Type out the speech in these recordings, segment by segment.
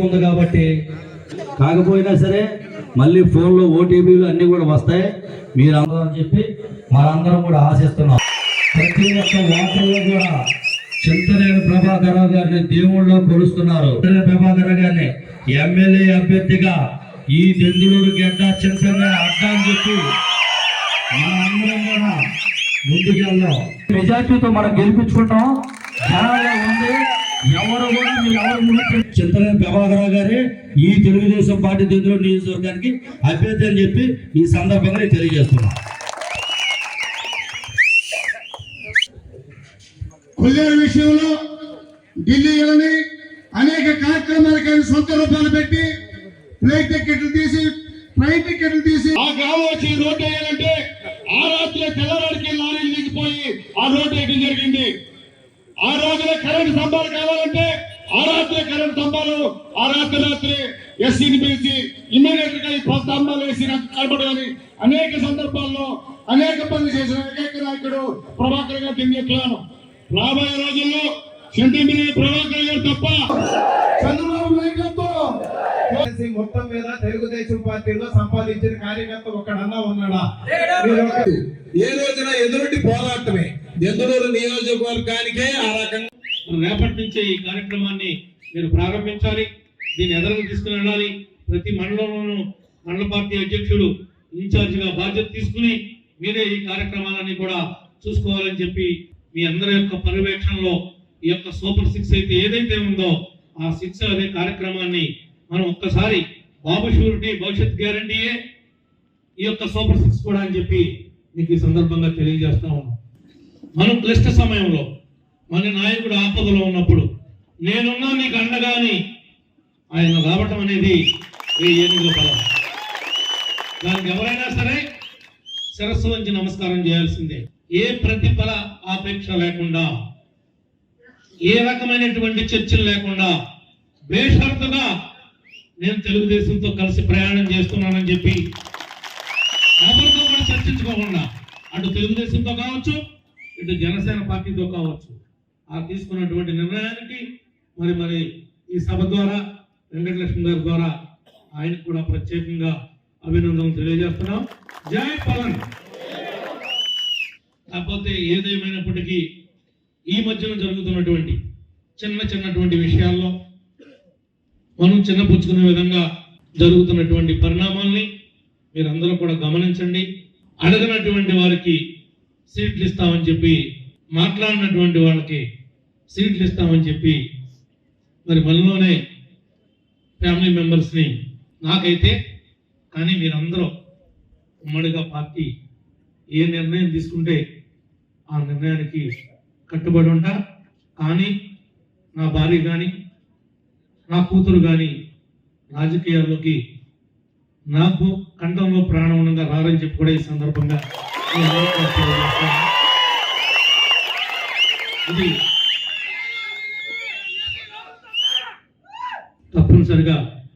ఉంది కాబట్టి. కాకపోయినా సరే మళ్ళీ ఫోన్లో ఓటీపీలు అన్నీ కూడా వస్తాయి. మీరు అందరూ అని చెప్పి మనందరం కూడా ఆశిస్తున్నాం. ప్రతి ఒక్క వార్తల్లో కూడా చింతనేని ప్రభాకర్ రావు గారిని దేవుళ్ళలో కొలుస్తున్నారు. ప్రభాకర్ గారిని ఎమ్మెల్యే అభ్యర్థిగా ఈ దెందులూరు గడ్డ చింతనే అడ్డా అని చెప్పి మనందరం కూడా ముందుకెళ్ళాం మెజార్టీతో మనం గెలిపించుకుంటాం. ఉంది. ఎవరు కూడా మీరు ఎవరు ముందు చింతనేని ప్రభాకరరావు గారి ఈ తెలుగుదేశం పార్టీ దెందులూరు నియోజకవర్గానికి అభ్యర్థి అని చెప్పి ఈ సందర్భంగా నేను తెలియజేస్తున్నాను కొల్లేరు విషయంలో ఢిల్లీలోని అనేక కార్యక్రమాలకు సొంత రూపాయలు పెట్టి ఫ్లైట్ టికెట్లు తీసి ట్రైన్ టికెట్లు తీసి ఆ గ్రామం వచ్చి రోడ్డు వేయాలంటే ఆ రాత్రి తెల్లవాడికి లారీలు దిగిపోయి ఆ రోడ్డు వేయడం జరిగింది ఆ రోజున కరెంట్ స్తంభాలు కావాలంటే ఆ రాత్రి కరెంట్ స్తంభాలు ఆ రాత్రి రాత్రి ఎస్సీని పిలిచి ఇమ్మీడియట్గా ఈ స్తంభాలు వేసి కనబడాలని అనేక సందర్భాల్లో అనేక పనులు చేసిన ఏకైక నాయకుడు ప్రభాకర్ గారు తెలియట్లను రాబోయే రోజుల్లో సెంటిమిని ప్రభాకర్ గారు తప్ప చంద్రబాబు నాయకత్వం చేసి మొత్తం మీద తెలుగుదేశం పార్టీలో సంపాదించిన కార్యకర్త ఒక్కడన్నా ఉన్నాడా? ఏ రోజున ఎదురుటి పోరాటమే. ఎదురు నియోజకవర్గానికే ఆ రకంగా రేపటి నుంచే ఈ కార్యక్రమాన్ని మీరు ప్రారంభించాలి దీన్ని ఎదరకు తీసుకుని వెళ్ళాలి. ప్రతి మండలంలోనూ మండల పార్టీ అధ్యక్షుడు ఇన్ఛార్జిగా బాధ్యత తీసుకుని మీరే ఈ కార్యక్రమాలన్నీ కూడా చూసుకోవాలని చెప్పి మీ అందరి యొక్క పర్యవేక్షణలో ఈ యొక్క సూపర్ సిక్స్ అయితే ఏదైతే ఉందో ఆ సిక్స్ అనే కార్యక్రమాన్ని మనం ఒక్కసారి బాబు షూరిటీ భవిష్యత్ గ్యారంటీయే ఈ యొక్క సూపర్ సిక్స్ కూడా అని చెప్పి మీకు ఈ సందర్భంగా తెలియజేస్తా ఉన్నాం. మనం క్లిష్ట సమయంలో మన నాయకుడు ఆపదలో ఉన్నప్పుడు నేనున్నా నీకు అండగాని ఆయన రావటం అనేది ఈ ఏనుగుల బలం. దానికి ఎవరైనా సరే శిరస్సు వంచి నమస్కారం చేయాల్సిందే. ఏ ప్రతిఫల ఆపేక్ష లేకుండా ఏ రకమైనటువంటి చర్చలు లేకుండా బేషరతుగా నేను తెలుగుదేశంతో కలిసి ప్రయాణం చేస్తున్నానని చెప్పి ఎవరితో కూడా చర్చించుకోకుండా అటు తెలుగుదేశంతో కావచ్చు ఇటు జనసేన పార్టీతో కావచ్చు ఆ తీసుకున్నటువంటి నిర్ణయానికి మరి మరి ఈ సభ ద్వారా వెంకటలక్ష్మి గారి ద్వారా ఆయనకు కూడా ప్రత్యేకంగా అభినందనలు తెలియజేస్తున్నాం. జై పవన్! కాకపోతే ఏదేమైనప్పటికీ ఈ మధ్యన జరుగుతున్నటువంటి చిన్న చిన్నటువంటి విషయాల్లో మనం చిన్నపుచ్చుకునే విధంగా జరుగుతున్నటువంటి పరిణామాల్ని మీరందరూ కూడా గమనించండి. అడగనటువంటి వారికి సీట్లు ఇస్తామని చెప్పి మాట్లాడినటువంటి వాళ్ళకి సీట్లు ఇస్తామని చెప్పి మరి మనలోనే ఫ్యామిలీ మెంబర్స్ని నాకైతే కానీ మీరందరూ ఉమ్మడిగా పార్టీ ఏ నిర్ణయం తీసుకుంటే ఆ నిర్ణయానికి కట్టుబడి ఉంటా కానీ నా భార్య కానీ నా కూతురు కానీ రాజకీయాల్లోకి నాకు కంఠంలో ప్రాణం ఉండగా రారని చెప్పి కూడా ఈ సందర్భంగా ఇది తప్పనిసరిగా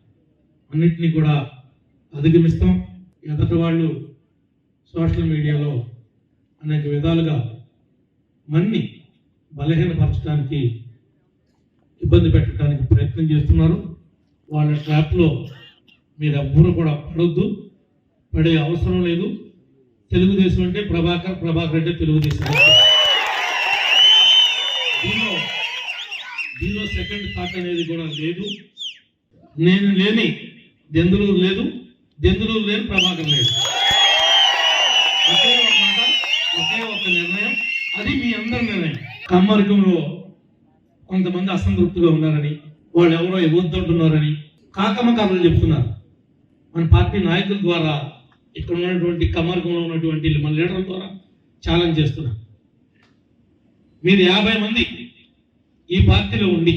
అన్నిటినీ కూడా అధిగమిస్తాం. ఎదటి వాళ్ళు సోషల్ మీడియాలో అనేక విధాలుగా మన్ని బలహీనపరచడానికి ఇబ్బంది పెట్టడానికి ప్రయత్నం చేస్తున్నారు. వాళ్ళ ట్రాప్లో మీరు కూడా పడొద్దు. పడే అవసరం లేదు. తెలుగుదేశం అంటే ప్రభాకర్ ప్రభాకర్ అంటే తెలుగుదేశం. దీనిలో దీనిలో సెకండ్ థాట్ అనేది కూడా లేదు. నేను లేని దెందులూరు లేదు దెందులూరు లేని ప్రభాకర్ లేదు. ఒకే ఒక మాట ఒకే ఒక నిర్ణయం అది మీ అందరి నిర్ణయం. కమ్మర్గంలో కొంతమంది అసంతృప్తిగా ఉన్నారని వాళ్ళు ఎవరో ఇవ్వద్దంటున్నారని కాకమ్మ కథలు చెప్తున్నారు. మన పార్టీ నాయకుల ద్వారా ఇక్కడ ఉన్నటువంటి కమర్గంలో ఉన్నటువంటి మన లీడర్ల ద్వారా ఛాలెంజ్ చేస్తున్నారు. మీరు యాభై మంది ఈ పార్టీలో ఉండి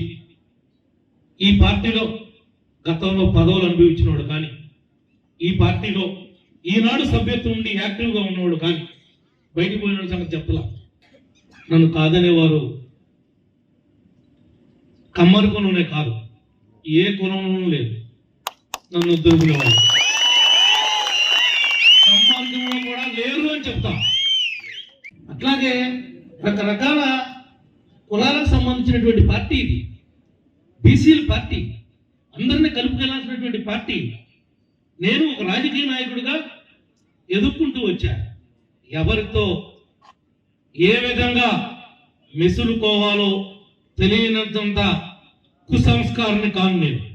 ఈ పార్టీలో గతంలో పదవులు అనుభవించినవాడు కానీ ఈ పార్టీలో ఈనాడు సభ్యత్వం ఉండి యాక్టివ్గా ఉన్నవాడు కానీ బయటికి పోయిన సంగతి చెప్పలా. నన్ను కాదనేవారు కమ్మరి కులంలోనే కాదు ఏ కులంలోనూ లేదు. నన్ను ఉద్యోగులేవారు కమ్మర్గంలో కూడా లేరు అని చెప్తాం. అట్లాగే రకరకాల కులాలకు సంబంధించినటువంటి పార్టీ ఇది బీసీల పార్టీ. అందరినీ కలుపుకెళ్ళాల్సినటువంటి పార్టీ నేను ఒక రాజకీయ నాయకుడిగా ఎదుర్కొంటూ వచ్చా. ఎవరితో ఏ విధంగా మెసులుకోవాలో తెలియనంత కుసంస్కారాన్ని కాను నేను.